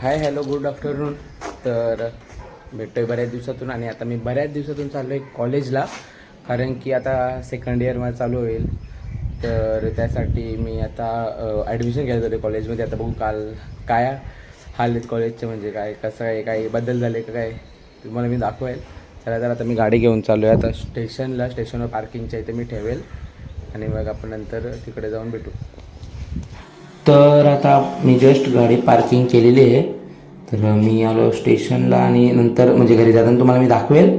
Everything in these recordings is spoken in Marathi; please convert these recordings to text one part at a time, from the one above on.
हाय हॅलो गुड आफ्टरनून तर भेटतोय बऱ्याच दिवसातून आणि आता मी बऱ्याच दिवसातून चाललो आहे कॉलेजला कारण की आता सेकंड इयर माझं चालू होईल. तर त्यासाठी मी आता ॲडमिशन घ्यायचं होते कॉलेजमध्ये आता बघू काल काय हाल आहेत कॉलेजचे म्हणजे काय कसं आहे काही बदल झाले का काय तुम्हाला मी दाखवेल. चला तर आता मी गाडी घेऊन चाललो आहे आता स्टेशनला स्टेशनवर पार्किंगच्या इथे मी ठेवेल. आणि मग आपण नंतर तिकडे जाऊन भेटू. तर आता मी जस्ट गाडी पार्किंग केलेली आहे. तर मी आलो स्टेशनला आणि नंतर म्हणजे घरी जाताना तुम्हाला मी दाखवेल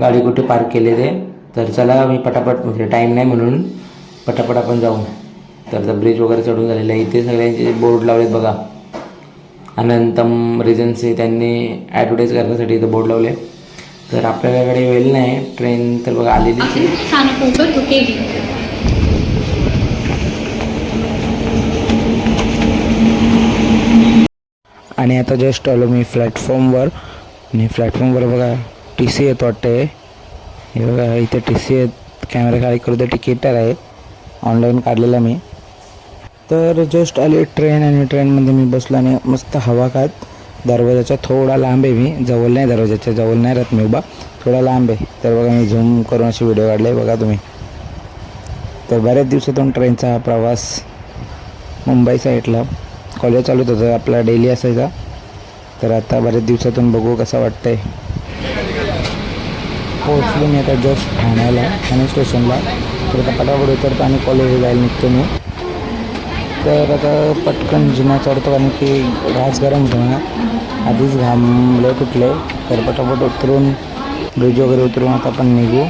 गाडी कुठे पार्क केलेली आहे. तर चला मी पटापट म्हणजे टाईम नाही म्हणून पटापट आपण जाऊ तर आता ब्रिज वगैरे चढून झालेला आहे. इथे सगळ्यांचे बोर्ड लावलेत बघा. अनंतम रिजन्सी त्यांनी ॲडव्हर्टाईज करण्यासाठी इथं बोर्ड लावले. तर आपल्याकडे वेळ नाही. ट्रेन तर बघा आलेलीच आहे स्थानकों पर रुकेगी आणि आता जस्ट आलो मी प्लॅटफॉर्मवर आणि प्लॅटफॉर्मवर बघा टी सी येत वाटते हे बघा इथे टी सी येत कॅमेरा खाली करू तर तिकीटर आहे. ऑनलाईन काढलेला मी. तर जस्ट आली ट्रेन आणि ट्रेनमध्ये मी बसलो आणि मस्त हवा खात. दरवाजाच्या थोडा लांब आहे मी. जवळ नाही दरवाजाच्या जवळ नाही राहत मी उभा. थोडा लांब आहे. तर बघा मी झूम करून अशी व्हिडिओ काढले बघा तुम्ही. तर बऱ्याच दिवसातून ट्रेनचा हा प्रवास मुंबई साईडला कॉलेज चालू होतं आपला डेली असायचा. तर आता बऱ्याच दिवसातून बघू कसं वाटतंय. पोहोचलो मी आता जस्ट ठाण्याला ठाणे स्टेशनला. तर आता पटापट उतरतो आणि कॉलेजला जायला निघतो मी. तर आता पटकन जिना चढतो कारण की घास गरम होतो ना आधीच घामले कुठले. तर पटापट उतरून ब्रिज वगैरे उतरून आता आपण निघू.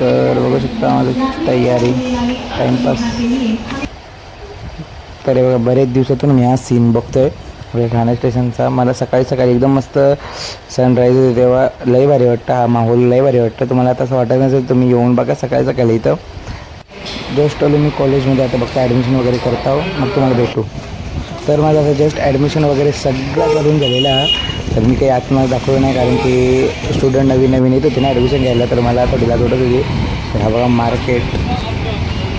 तर बघू शकता माझी तयारी टाईमपास तर हे बघा बरेच दिवसातून मी हा सीन बघतोय. आपल्या ठाणे स्टेशनचा मला सकाळी सकाळी एकदम मस्त सनराईज होते तेव्हा लय भारी वाटतं. हा माहोल लय भारी वाटतं. तुम्हाला आता असं वाटत नसेल तुम्ही येऊन बघा सकाळी सकाळी इथं. जस्ट आलो मी कॉलेजमध्ये आता बघता ॲडमिशन वगैरे करता मग तुम्हाला भेटू. तर माझं आता जस्ट ॲडमिशन वगैरे सगळं करून झालेलं आहे. तर मी काही आत्मा दाखवलं नाही कारण की स्टुडंट नवीन नवीन येत होते ना ॲडमिशन घ्यायला. तर मला आता ढिला थोडं होती. तर हा बघा मार्केट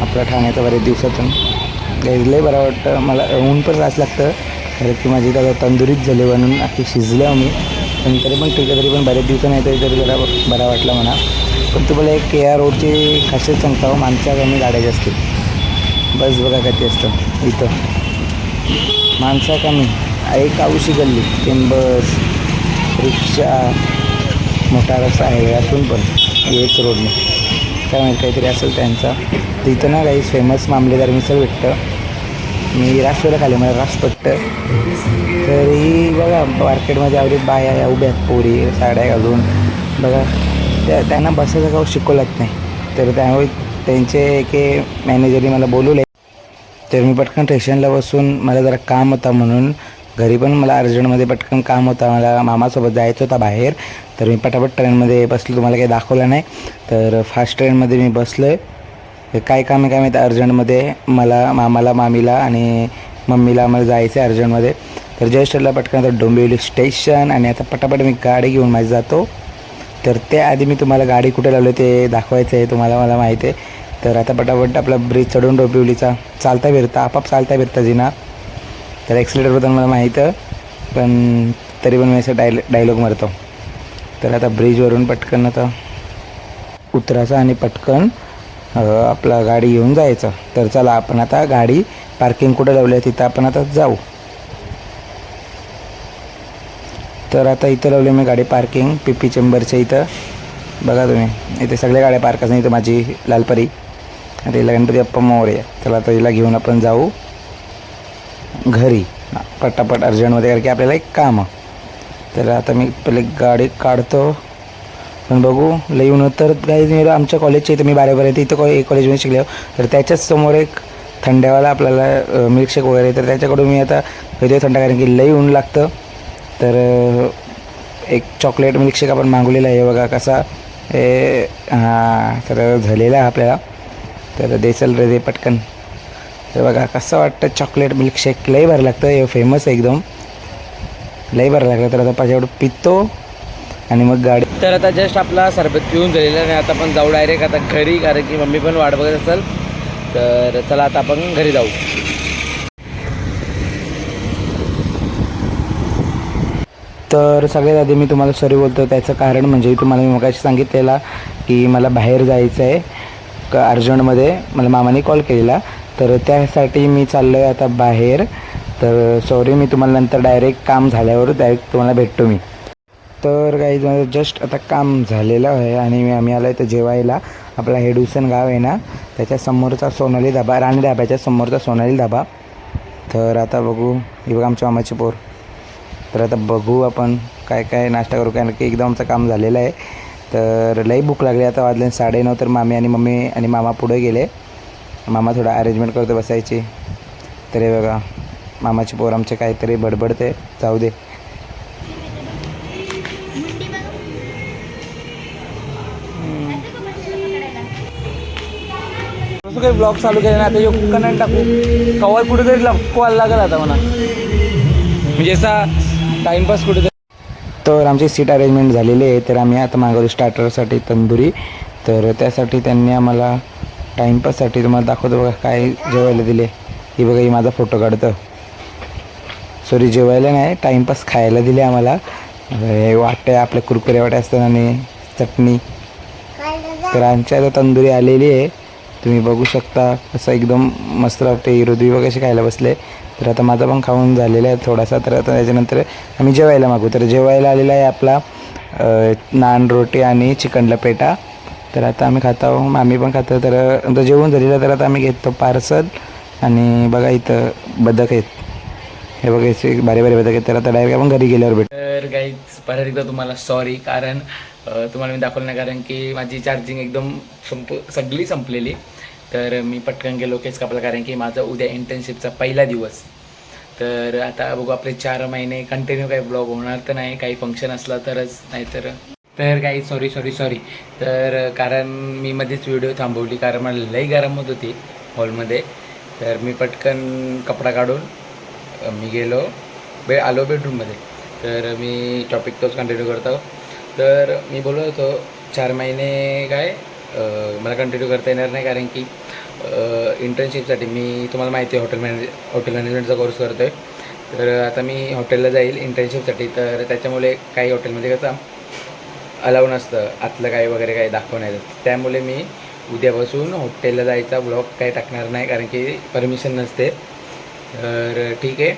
आपल्या ठाण्याचं बरेच दिवसातून. लय बरं वाटतं. मला ऊन पण रास लागतं. कारण की माझी दादा तंदुरीत झाली म्हणून अख्खी शिजले मी पण तरी पण ठीक आहे तरी पण बरेच दिवसांनी नाही तरी जरा बरा वाटला म्हणा. पण तुम्हाला एक के आर रोडची खासियत सांगता हो माणसा कमी गाड्याची जास्त बस बघा कधी असतं. इथं. माणसा कमी. एक आऊशी गल्ली. तीन बस रिक्षा मोठा रस्ता आहे असून पण. हेच रोडने. काय माहिती काहीतरी असेल त्यांचा. तिथं ना काही फेमस मामलेदार मिसळ भेटतं. मी रासवेला खाली मला रास पटतं. तरी बघा मार्केटमध्ये आवडीत बाया या उभ्या आहेत पोरी साड्या घालून बघा त्या त्यांना बसायचं गाव शिकवलंच नाही. तर त्यामुळे त्यांचे एके मॅनेजरने मला बोलवले तर मी पटकन स्टेशनला बसून मला जरा काम होता म्हणून घरी पण मला अर्जंटमध्ये पटकन काम होतं. मला मामासोबत जायचं होता बाहेर. तर मी पटापट ट्रेनमध्ये बसलो. तुम्हाला काही दाखवलं नाही. तर फास्ट ट्रेनमध्ये मी बसलो आहे काय काम आहे काय माहिती अर्जंटमध्ये? मला मामाला मामीला आणि मम्मीला आम्हाला जायचं आहे अर्जंटमध्ये. तर जस्टला पटकन आता डोंबिवली स्टेशन आणि आता पटापट मी गाडी घेऊन माझी जातो. तर त्याआधी मी तुम्हाला गाडी कुठे लावली ते दाखवायचं आहे. तुम्हाला मला माहिती आहे. तर आता पटापट आपला ब्रिज चढून डोंबिवलीचा चालता फिरता आपाप चालता फिरता जिना. तर ॲक्सिलेटरबद्दल मला माहीत पण तरी पण मी असं डायल डायलॉग मारतो. तर आता ब्रिजवरून पटकन आता उतरायचं आणि पटकन आपला गाडी घेऊन जायचं. तर चला आपण आता गाडी पार्किंग कुठं लावली आहे तिथं आपण आता जाऊ. तर आता इथं लावली मी गाडी पार्किंग पी पी चेंबरच्या इथं. बघा तुम्ही इथे सगळ्या गाड्या पार्क नाही इथं माझी लालपरी आता हिला गणपती अप्पा मोरया चला आता हिला घेऊन आपण जाऊ. घरी. पटापट अर्जंटमध्ये कारण की आपल्याला एक काम तर आता मी पहिले गाडी काढतो. पण बघू लई येऊन तर काही आमच्या कॉलेजच्या इथं मी बारापर्यंत इथं कॉ कॉलेजमध्ये शिकले. तर त्याच्याच समोर एक थंड्यावाला आपल्याला मिल्कशेक वगैरे तर त्याच्याकडून मी आता कधी थंड कारण की लई ऊन लागतं. तर एक चॉकलेट मिल्कशेक आपण मागवलेला आहे बघा कसा हे हां तर झालेला आहे आपल्याला. तर देसल रे दे पटकन. तर बघा कसं वाटतं? चॉकलेट मिल्कशेक लई बरं लागतं. हे फेमस आहे एकदम. लई बरं लागलं. तर आता पाहिजे पितो आणि मग गाडी तर आता जस्ट आपला सरबत पिऊन झालेला आणि आता आपण जाऊ डायरेक्ट आता घरी कारण की मम्मी पण वाट बघत असेल. तर चला आता आपण घरी जाऊ. तर सगळ्यात आधी मी तुम्हाला सॉरी बोलतो त्याचं कारण म्हणजे तुम्हाला मी मगाशी सांगितलेला की मला बाहेर जायचं आहे क अर्जंटमध्ये. मला मामाने कॉल केलेला. तर त्यासाठी मी चाललो आहे आता बाहेर. तर सॉरी मी तुम्हाला नंतर डायरेक्ट काम झाल्यावर डायरेक्ट तुम्हाला भेटतो मी. तर काही माझं जस्ट आता काम झालेलं आहे आणि मी आम्ही आलो आहे तर जेवायला. आपला हेडुसन गाव आहे ना त्याच्या समोरचा सोनाली धाबा राणी धाब्याच्या समोरचा सोनाली धाबा तर आता बघू हे बघा आमच्या मामाची पोर. तर आता बघू आपण काय काय नाश्ता करू कारण की एकदम आमचं काम झालेलं आहे. तर लई भूक लागली आता वाजले साडेनऊ तर मामी आणि मम्मी आणि मामा पुढे गेले. मामा थोडा अरेंजमेंट करतो बसायची. तर हे बघा मामाची पोर आमचे काहीतरी बडबडते. जाऊ दे. काही ब्लॉग चालू केले ना आता यो कनेक्ट टाकू. कवर कुठेतरी लपवायला लागेल आता मला म्हणजे असा टाइमपास कुठेतरी. तर आमची सीट अरेंजमेंट झालेली आहे. तर आम्ही आता मागवली स्टार्टरसाठी तंदुरी. तर त्यासाठी त्यांनी आम्हाला टाईमपाससाठी तुम्हाला दाखवतो बघा काय जेवायला दिले. हे बघा ही माझा फोटो काढतं. सॉरी जेवायला नाही टाईमपास खायला दिले आम्हाला. हे वाटे आपल्या कुरकुरे वाटे असतात आणि चटणी. तर आमच्या आता तंदुरी आलेली आहे. तुम्ही बघू शकता असं एकदम मस्त वाटते हृदय वगैरे कशी खायला बसले. तर आता माझा पण खाऊन झालेला आहे थोडासा. तर आता त्याच्यानंतर आम्ही जेवायला मागू. तर जेवायला आलेला आहे आपला नान रोटी आणि चिकन लपेटा तर आता आम्ही खातो आम्ही पण खातो. तर आता जेवण झालेलं तर आता आम्ही घेतो पार्सल. आणि बघा इथं बदक आहेत. हे बघा असे बारे बारे बदक आहेत. तर आता डायरेक्ट आपण घरी गेल्यावर भेट. तर काहीच परत एकदा तुम्हाला सॉरी कारण तुम्हाला मी दाखवलं नाही कारण की माझी चार्जिंग एकदम संप सगळी संपलेली. तर मी पटकन गेलो केस कापला कारण की माझा उद्या इंटर्नशिपचा पहिला दिवस. तर आता बघू आपले चार महिने कंटिन्यू काही ब्लॉग होणार तर नाही काही फंक्शन असला तरच नाहीतर तर काही सॉरी सॉरी सॉरी तर कारण मी मध्येच व्हिडिओ थांबवली कारण मला लई गरम होत होती हॉलमध्ये तर मी पटकन कपडा काढून मी गेलो बे आलो बेडरूममध्ये तर मी टॉपिक तोच कंटिन्यू करतो. तर मी बोलत होतो चार महिने काय मला कंटिन्यू करता येणार नाही कारण की इंटर्नशिपसाठी मी तुम्हाला माहिती आहे हॉटेल मॅनेज हॉटेल मॅनेजमेंटचा कोर्स करतो आहे तर आता मी हॉटेलला जाईल इंटर्नशिपसाठी तर त्याच्यामुळे काही हॉटेलमध्ये कसं अलाव नसतं. आतलं काय वगैरे काही दाखवण्याचं त्यामुळे मी उद्यापासून हॉटेलला जायचा ब्लॉग काही टाकणार नाही कारण की परमिशन नसते. तर ठीक आहे.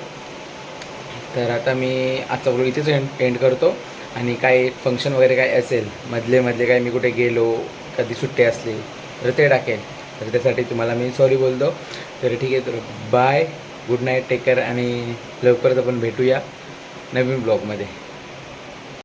तर आता मी आजचा ब्लॉग इथेच एंड एंड करतो. आणि काही फंक्शन वगैरे काय असेल मधले मधले काय मी कुठे गेलो कधी सुट्टी असली तर ते टाकेल. तर त्यासाठी तुम्हाला मी सॉरी बोलतो. तर ठीक आहे तर bye good night take care आणि लवकरच आपण भेटूया नवीन ब्लॉगमध्ये